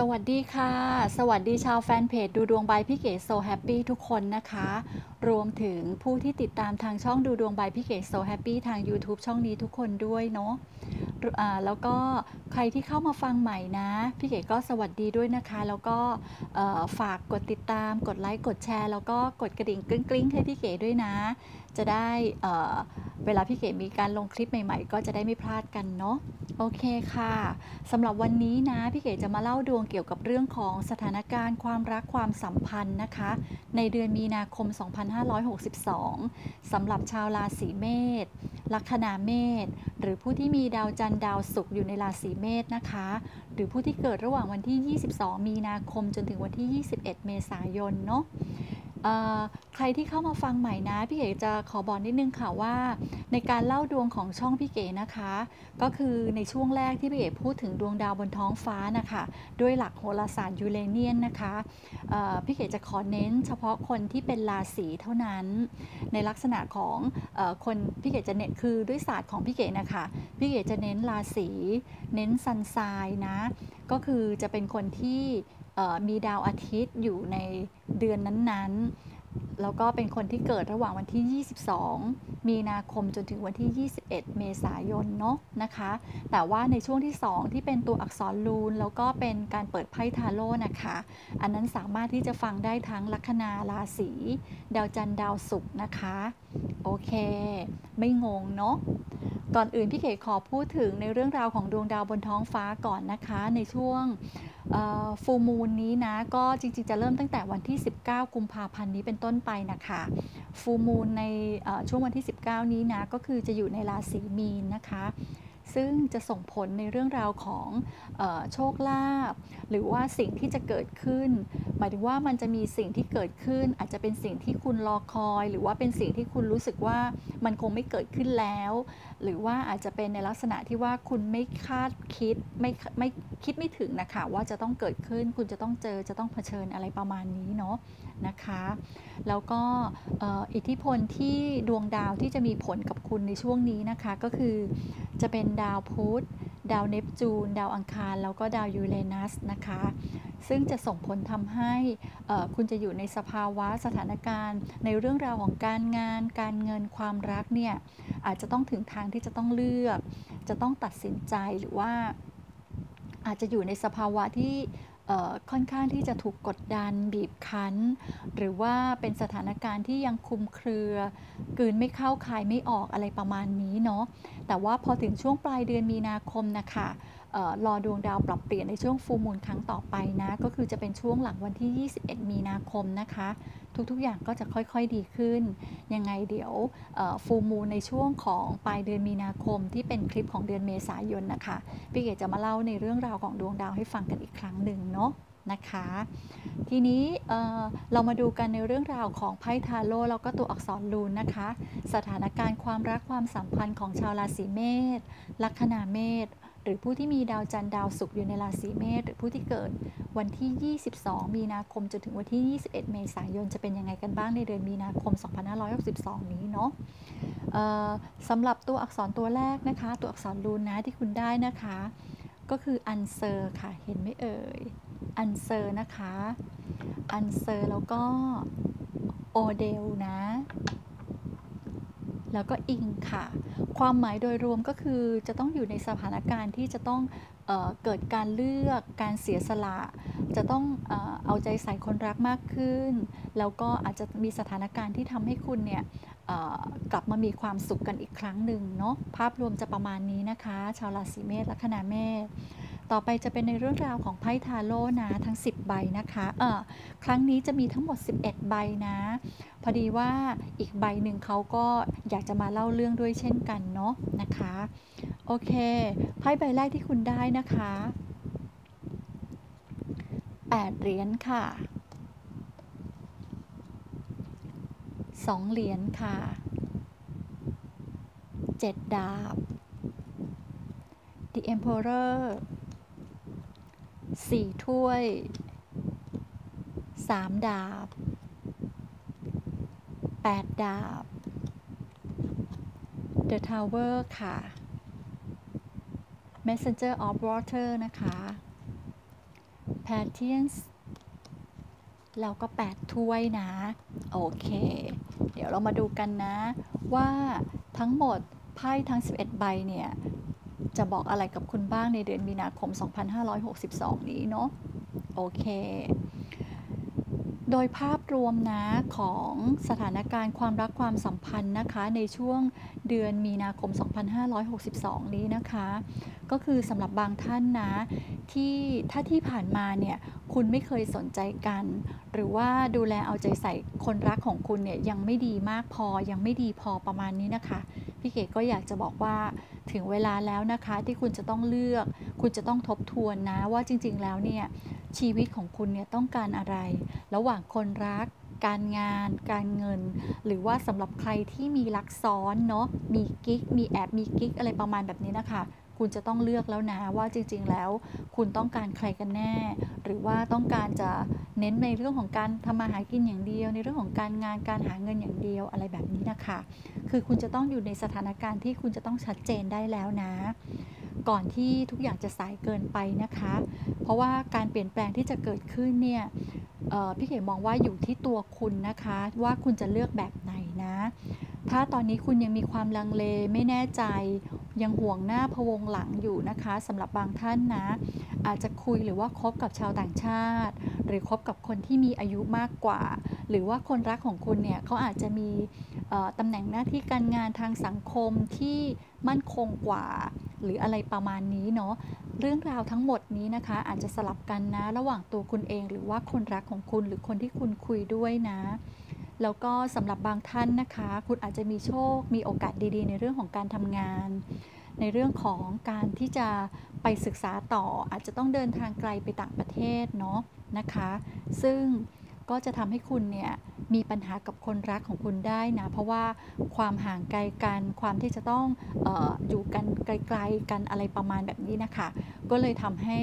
สวัสดีค่ะ สวัสดีชาวแฟนเพจดูดวงบายพี่เก๋โซแฮปปี้ทุกคนนะคะ รวมถึงผู้ที่ติดตามทางช่องดูดวงบายพี่เก๋โซแฮปปี้ทาง YouTube ช่องนี้ทุกคนด้วยเนาะ แล้วก็ใครที่เข้ามาฟังใหม่นะ พี่เก๋ก็สวัสดีด้วยนะคะ แล้วก็ฝากกดติดตาม กดไลค์ กดแชร์ แล้วก็กดกระดิ่งกริ๊งๆให้พี่เก๋ด้วยนะ จะได้เอ่อเวลาพี่เก๋มีการลงคลิปใหม่ๆ ก็จะได้ไม่พลาดกันเนาะ โอเคค่ะสำหรับวันนี้นะ พี่เก๋จะมาเล่าดวงเกี่ยวกับเรื่องของสถานการณ์ความรักความสัมพันธ์นะคะ ในเดือนมีนาคม 2562สำหรับชาวราศีเมษ ลัคนาเมษ หรือผู้ที่มีดาวจันทร์วันดาวศุกร์อยู่ในราศีเมษนะคะ หรือผู้ที่เกิดระหว่างวันที่ 22 มีนาคมจนถึงวันที่ 21 เมษายนเนาะ เอ่อใครที่เข้ามาฟังใหม่นะ พี่เก๋จะขอบอกนิดนึงค่ะว่า ในการเล่าดวงของช่องพี่เก๋นะคะ ก็คือในช่วงแรกที่พี่เก๋พูดถึงดวงดาวบนท้องฟ้านะคะด้วยหลักโหราศาสตร์ยูเรเนียนนะคะเอ่อพี่เก๋จะขอเน้นเฉพาะคนที่เป็นราศีเท่านั้น ในลักษณะของเออคนพี่เก๋จะเน้นคือด้วยศาสตร์ของพี่เก๋นะคะพี่เก๋จะเน้นราศีเน้นซันไซน์นะก็คือจะเป็นคนที่ มีดาวอาทิตย์อยู่ในเดือนนั้นๆ แล้วก็เป็นคนที่เกิดระหว่างวันที่ 22 มีนาคมจนถึงวันที่ 21 เมษายนเนาะนะคะ แต่ว่าในช่วงที่ 2 ที่เป็นตัวอักษรลูน แล้วก็เป็นการเปิดไพ่ทาโร่นะคะ อันนั้นสามารถที่จะฟังได้ทั้งลัคนาราศีดาวจันทร์ดาวศุกร์นะคะ โอเค ไม่งงเนาะ ก่อนอื่นพี่เก๋ขอพูดถึงในเรื่องราวของดวงดาวบนท้องฟ้าก่อนนะคะ ในช่วงฟูมูลนี้นะ ก็จริงๆ จะเริ่มตั้งแต่วันที่ 19 กุมภาพันธ์นี้เป็นต้นไปนะคะฟูมูลในช่วงวันที่ 19 นี้นะ ก็คือจะอยู่ในราศีมีนนะคะ ซึ่งจะส่งผลในเรื่องราวของออโชคลาภหรือว่าสิ่งที่จะเกิดขึ้น หมายถึงว่ามันจะมีสิ่งที่เกิดขึ้น อาจจะเป็นสิ่งที่คุณรอคอย หรือว่าเป็นสิ่งที่คุณรู้สึกว่ามันคงไม่เกิดขึ้นแล้ว หรือว่าอาจจะเป็นในลักษณะที่ว่าคุณไม่คาดคิดไม่ไม่คิดไม่ถึงนะคะว่าจะต้องเกิดขึ้น คุณจะต้องเจอจะต้องเผชิญอะไรประมาณนี้เนาะ นะคะ แล้วก็อิทธิพลที่ดวงดาวที่จะมีผลกับคุณในช่วงนี้นะคะ ก็คือจะเป็นดาวพุธดาวเนปจูน ดาวอังคาร แล้วก็ดาวยูเรนัสนะคะ ซึ่งจะส่งผลทำให้คุณจะอยู่ในสภาวะสถานการณ์ ในเรื่องราวของการงาน การเงินความรักเนี่ยอาจจะต้องถึงทางที่จะต้องเลือก จะต้องตัดสินใจหรือว่าอาจจะอยู่ในสภาวะที่ ค่อนข้างที่จะถูกกดดันบีบคั้น หรือว่าเป็นสถานการณ์ที่ยังคุมเครือ กืนไม่เข้าคายไม่ออกอะไรประมาณนี้เนาะแต่ว่าพอถึงช่วงปลายเดือนมีนาคมนะคะ รอดวงดาวปรับเปลี่ยนในช่วงฟูมูลครั้งต่อไปนะ ก็คือจะเป็นช่วงหลังวันที่ 21 มีนาคมนะคะ ทุกๆอย่างก็จะค่อยๆดีขึ้น ยังไงเดี๋ยวฟูมูลในช่วงของปลายเดือนมีนาคม ที่เป็นคลิปของเดือนเมษายนนะคะพี่เกดจะมาเล่าในเรื่องราวของดวงดาวให้ฟังกันอีกครั้งหนึ่งเนาะนะคะ ทีนี้เเรามาดูกันในเรื่องราวของไพ่ทาโร่แล้วก็ตัวอักษรลูนนะคะ สถานการณ์ความรักความสัมพันธ์ของชาวราศีเมษลัคนาเมษ หรือผู้ที่มีดาวจันทร์ดาวศุกร์อยู่ในราศีเมษหรือผู้ที่เกิดวันที่ 22 มีนาคมจนถึงวันที่ 21 เมษายนจะเป็นยังไงกันบ้างในเดือนมีนาคม 2562 นี้เนาะสำหรับตัวอักษรตัวแรกนะคะ ตัวอักษรรูนนะที่คุณได้นะคะ ก็คืออันเซอร์ค่ะเห็นไหมเอ่ยอันเซอร์นะคะอันเซอร์แล้วก็โอเดลนะ แล้วก็อิงค่ะ ความหมายโดยรวมก็คือจะต้องอยู่ในสถานการณ์ที่จะต้องเออเกิดการเลือกการเสียสละ จะต้องเออเอาใจใส่คนรักมากขึ้น แล้วก็อาจจะมีสถานการณ์ที่ทำให้คุณเนี่ยกลับมามีความสุขกันอีกครั้งหนึ่งเนาะภาพรวมจะประมาณนี้นะคะ ชาวราศีเมษลัคนาเมษ ต่อไปจะเป็นในเรื่องราวของไพ่ทาโร่นะทั้ง 10 ใบนะคะเออครั้งนี้จะมีทั้งหมด 11 ใบนะ พอดีว่าอีกใบหนึ่งเขาก็อยากจะมาเล่าเรื่องด้วยเช่นกันเนาะนะคะโอเคไพ่ใบแรกที่คุณได้นะคะ8เหรียญค่ะ 2 เหรียญค่ะ 7 ดาบ The Emperor สี่ถ้วยสามดาบแปดดาบ The Tower ค่ะ Messenger of Water นะคะ p a t i e n s แล้วก็ 8 ถ้วยนะ โอเค เดี๋ยวเรามาดูกันนะ ว่าทั้งหมดไพ่ทั้ง 11 ใบเนี่ย จะบอกอะไรกับคุณบ้างในเดือนมีนาคม 2562 นี้เนาะโอเค โดยภาพรวมนะของสถานการณ์ความรักความสัมพันธ์นะคะในช่วงเดือนมีนาคม 2562 นี้นะคะ ก็คือสำหรับบางท่านนะที่ถ้าที่ผ่านมาเนี่ยคุณไม่เคยสนใจกัน หรือว่าดูแลเอาใจใส่คนรักของคุณเนี่ยยังไม่ดีมากพอยังไม่ดีพอประมาณนี้นะคะ พี่เก๋ก็อยากจะบอกว่าถึงเวลาแล้วนะคะที่คุณจะต้องเลือก คุณจะต้องทบทวนนะว่าจริง ๆ แล้วเนี่ยชีวิตของคุณเนี่ยต้องการอะไร ระหว่างคนรัก การงาน การเงิน หรือว่าสำหรับใครที่มีรักซ้อนเนาะมีกิ๊กมีแอบมีกิ๊กอะไรประมาณแบบนี้นะคะ คุณจะต้องเลือกแล้วนะว่าจริง ๆ แล้ว คุณต้องการใครกันแน่ หรือว่าต้องการจะเน้นในเรื่องของการทำมาหากินอย่างเดียว ในเรื่องของการงานการหาเงินอย่างเดียวอะไรแบบนี้นะคะ คือคุณจะต้องอยู่ในสถานการณ์ที่คุณจะต้องชัดเจนได้แล้วนะ ก่อนที่ทุกอย่างจะสายเกินไปนะคะ เพราะว่าการเปลี่ยนแปลงที่จะเกิดขึ้นเนี่ยพี่เก๋มองว่าอยู่ที่ตัวคุณนะคะ ว่าคุณจะเลือกแบบไหนนะ ถ้าตอนนี้คุณยังมีความลังเลไม่แน่ใจ ยังห่วงหน้าพวงหลังอยู่นะคะสำหรับบางท่านนะ อาจจะคุยหรือว่าคบกับชาวต่างชาติ หรือคบกับคนที่มีอายุมากกว่า หรือว่าคนรักของคุณเนี่ยเขาอาจจะมีตำแหน่งหน้าที่การงานทางสังคมที่มั่นคงกว่า หรืออะไรประมาณนี้เนาะเรื่องราวทั้งหมดนี้นะคะ อาจจะสลับกันนะ ระหว่างตัวคุณเอง หรือว่าคนรักของคุณหรือคนที่คุณคุยด้วยนะ แล้วก็สำหรับบางท่านนะคะ คุณอาจจะมีโชค มีโอกาสดีๆ ในเรื่องของการทำงาน ในเรื่องของการที่จะไปศึกษาต่อ อาจจะต้องเดินทางไกลไปต่างประเทศเนาะนะคะ ซึ่งก็จะทำให้คุณเนี่ยมีปัญหากับคนรักของคุณได้นะ เพราะว่าความห่างไกลกันความที่จะต้องอออยู่กันไกลๆกันอะไรประมาณแบบนี้นะคะ ก็เลยทำให้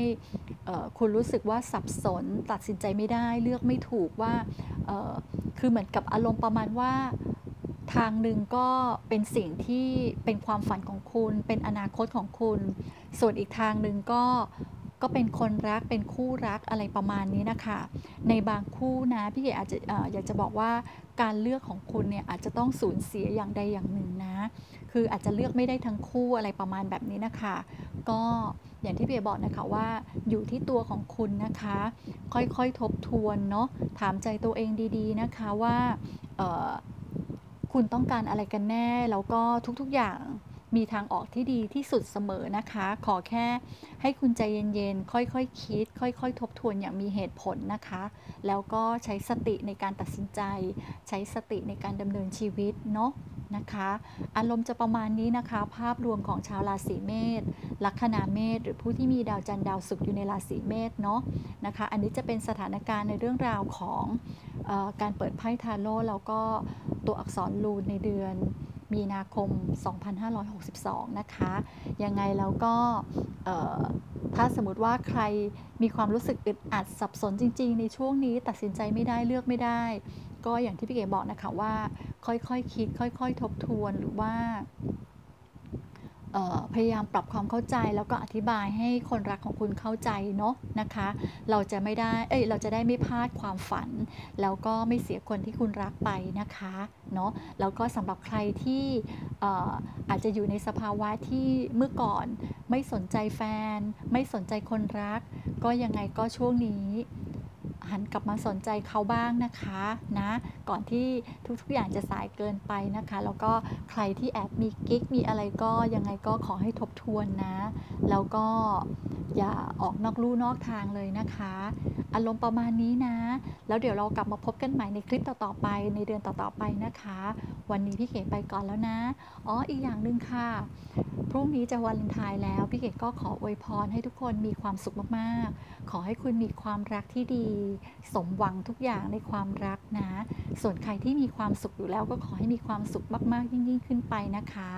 คุณรู้สึกว่าสับสนตัดสินใจไม่ได้ เลือกไม่ถูกว่า คือเหมือนกับอารมณ์ประมาณว่า ทางหนึ่งก็เป็นสิ่งที่เป็นความฝันของคุณ เป็นอนาคตของคุณ ส่วนอีกทางหนึ่งก็ ก็เป็นคนรักเป็นคู่รักอะไรประมาณนี้นะคะ ในบางคู่นะพี่เก๋อาจจะอยากจะบอกว่าการเลือกของคุณเนี่ยอาจจะต้องสูญเสียอย่างใดอย่างหนึ่งนะ คืออาจจะเลือกไม่ได้ทั้งคู่อะไรประมาณแบบนี้นะคะ ก็อย่างที่เบียบอกนะคะว่าอยู่ที่ตัวของคุณนะคะ ค่อยๆทบทวนเนาะถามใจตัวเองดีๆนะคะว่าคุณต้องการอะไรกันแน่แล้วก็ทุกๆอย่าง มีทางออกที่ดีที่สุดเสมอนะคะ ขอแค่ให้คุณใจเย็นๆ ค่อยๆคคิด ค่อยๆ ทบทวนอย่างมีเหตุผลนะคะ แล้วก็ใช้สติในการตัดสินใจ ใช้สติในการดำเนินชีวิตเนาะนะคะ อารมณ์จะประมาณนี้นะคะ ภาพรวมของชาวราศีเมษลัคนาเมษหรือผู้ที่มีดาวจันทร์ดาวศุกร์อยู่ในราศีเมษเนาะนะคะ อันนี้จะเป็นสถานการณ์ในเรื่องราวของอการเปิดไพ่ทาโร่แล้วก็ตัวอักษรลูนในเดือน มีนาคม 2562 นะคะ ยังไงแล้วก็ถ้าสมมติว่าใครมีความรู้สึกอึดอัดสับสนจริง ๆ ในช่วงนี้ตัดสินใจไม่ได้เลือกไม่ได้ ก็อย่างที่พี่เก๋บอกนะคะว่า ค่อยๆคคิด ค่อย ๆ ทบทวนหรือว่า พยายามปรับความเข้าใจแล้วก็อธิบายให้คนรักของคุณเข้าใจเนาะนะคะ เราจะไม่ได้เอ้ยเราจะได้ไม่พลาดความฝัน แล้วก็ไม่เสียคนที่คุณรักไปนะคะเนาะแล้วก็สำหรับใครที่อาจจะอยู่ในสภาวะที่เมื่อก่อนไม่สนใจแฟน ไม่สนใจคนรัก ก็ยังไงก็ช่วงนี้ หันกลับมาสนใจเขาบ้างนะคะนะก่อนที่ทุกๆอย่างจะสายเกินไปนะคะ แล้วก็ใครที่แอบมีกิ๊กมีอะไรก็ยังไงก็ขอให้ทบทวนนะ แล้วก็อย่าออกนอกลู่นอกทางเลยนะคะ อารมณ์ประมาณนี้นะ แล้วเดี๋ยวเรากลับมาพบกันใหม่ในคลิปต่อๆไปในเดือนต่อๆไปนะคะ วันนี้พี่เก๋ไปก่อนแล้วนะอ๋ออีกอย่างหนึ่งค่ะ พรุ่งนี้จะวันเลนไทน์แล้ว พี่เก๋ก็ขออวยพรให้ทุกคนมีความสุขมากๆ ขอให้คุณมี ความรักที่ดี สมหวังทุกอย่างในความรักนะ ส่วนใครที่มีความสุขอยู่แล้วก็ขอให้มีความสุขมากๆยิ่งๆขึ้นไปนะคะ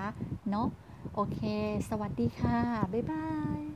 เนาะโอเค สวัสดีค่ะ บ๊ายบาย